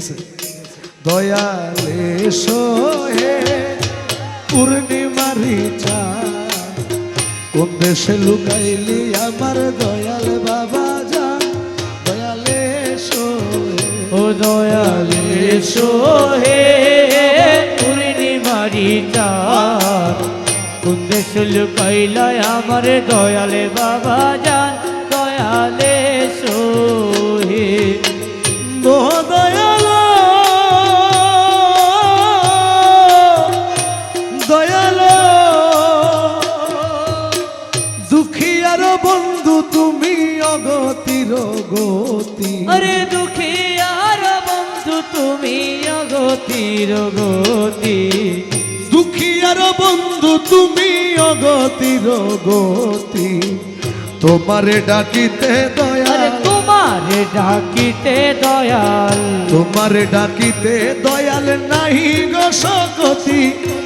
গেছে। দয়ালে সোহে পূর্ণিমারি চা কোন দেশে লুকাইলি আমার দয়াল বাবা যা? দয়ালে সোহে। ও দয়ালে সোহে পূর্ণিমারি চাঁদ। কুন্দেশ লুকাইলায় আমার দয়ালে বাবা জান দয়ালে সোহে। ও অগতির গতি আরে দুঃখী আর বন্ধু তুমি অগতির গতি দুঃখী আর বন্ধু তুমি অগতির গতি তোমারে ডাকিতে দয়াল। তোমার ডাকিতে দয়াল। তোমারে ডাকিতে দয়াল নাহি গো সকতি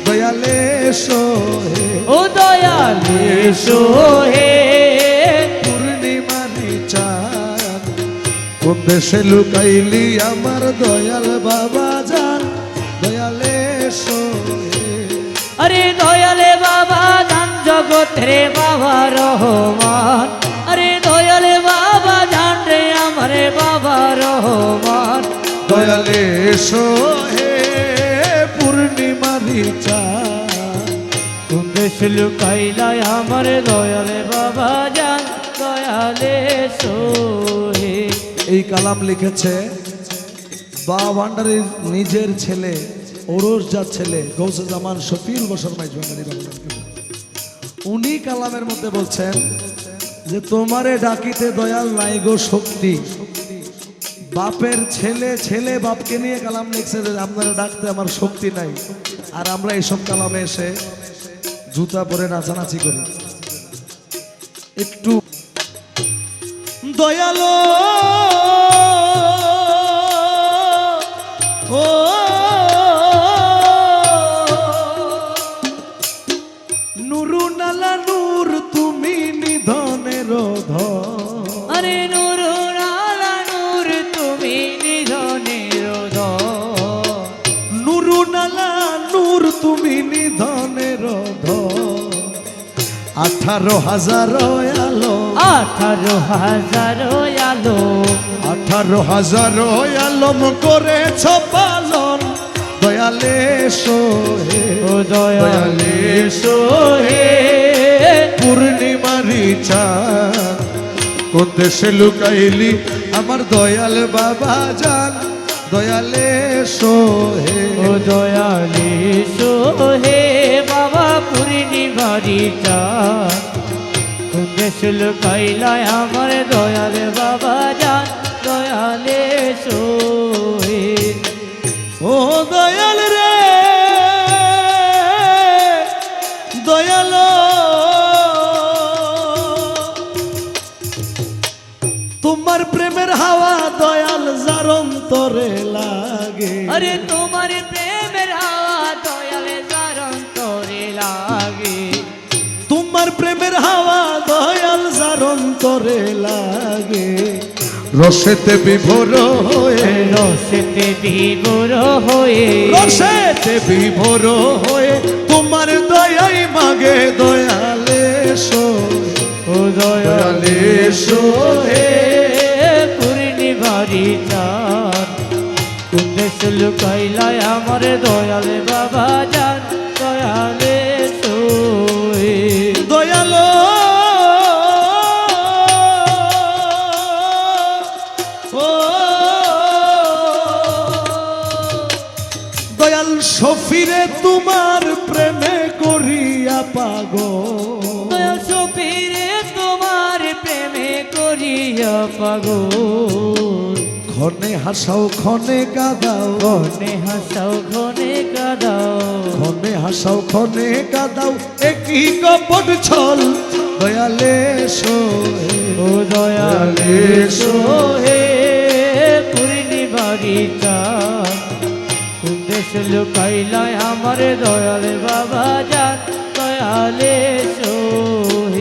দয়ালে সোহে ও দয়ালে সোহে কোন দেশে লুকাইলি আমার দয়াল বাবা জান। দয়ালে আরে দয়ালে বাবা জান জগতের বাবা রহমান। আরে দয়ালে বাবা জান রে আমারে বাবা রহমান। দয়ালে সোহে পূর্ণিমারি চাঁদ কোন দেশ লুকাইলাই আমার দয়ালে বাবা জান দয়ালে সোহে এই কালাম লিখেছে, বা ভান্ডারির নিজের ছেলে ওরস যার ছেলে গৌসে জামান শফিল বসর মাইজ ভান্ডারি উনি কালামের মধ্যে বলছেন যে, তোমারে ডাকিতে দয়াল নাই গো শক্তি। বাপের ছেলে ছেলে বাপকে নিয়ে কালাম লিখছে যে, আপনারা ডাকতে আমার শক্তি নাই। আর আমরা এইসব কালামে এসে জুতা পরে নাচানাচি করি। একটু দয়ালো তুমি নিধনের ধন আরে নূর আলা নূর তুমি নিধনের ধন নুরু নালা নূর তুমি নিধনের ধন আঠারো হাজার আলো। আঠারো হাজার আলো। আঠারো হাজার আলম করেছ পালন। দয়ালে সোহে দয়ালে সোহে চাঁদ কোন দেশে লুকাইলি? আমার দয়াল বাবা জান। দয়ালে সোহে। ও দয়ালে সোহে বাবা পূর্ণিমারি কোন দেশে লুকাইলায় আমার দয়াল বাবা অন্তরে লাগে। আরে তোমার প্রেমের হাওয়া দয়ালে যার অন্তরে লাগে। তোমার প্রেমের হাওয়া দয়াল যার অন্তরে লাগে। রসেতে বিভোর হয়ে রসেতে বিবর হয়ে রসেতে বিভোর হয়ে তোমার দয়াই মাগে দয়ালে সোহে ও দয়ালে পূর্ণিমারি চাঁদ উদ্দেশ্য লুকাইলায় আমার দয়ালে বাবা জান দয়ালে সোহে দয়ালো। ও। দয়াল সফিরে তোমার প্রেমে করিয়া পাগল। দয়াল সফিরে তোমার প্রেমে করিয়া পাগল। ক্ষণে হাসাও ক্ষণে কাদাও ঘনে হাসাও ঘনে কাদাও ক্ষণে হাসাও ক্ষণে কাদাও একই কপট ছল দয়ালে সোহে। ও দয়ালে সোহে চাঁদ উদ্দেশ্য লুকাইলায় আমার দয়ালে বাবা যান দয়ালে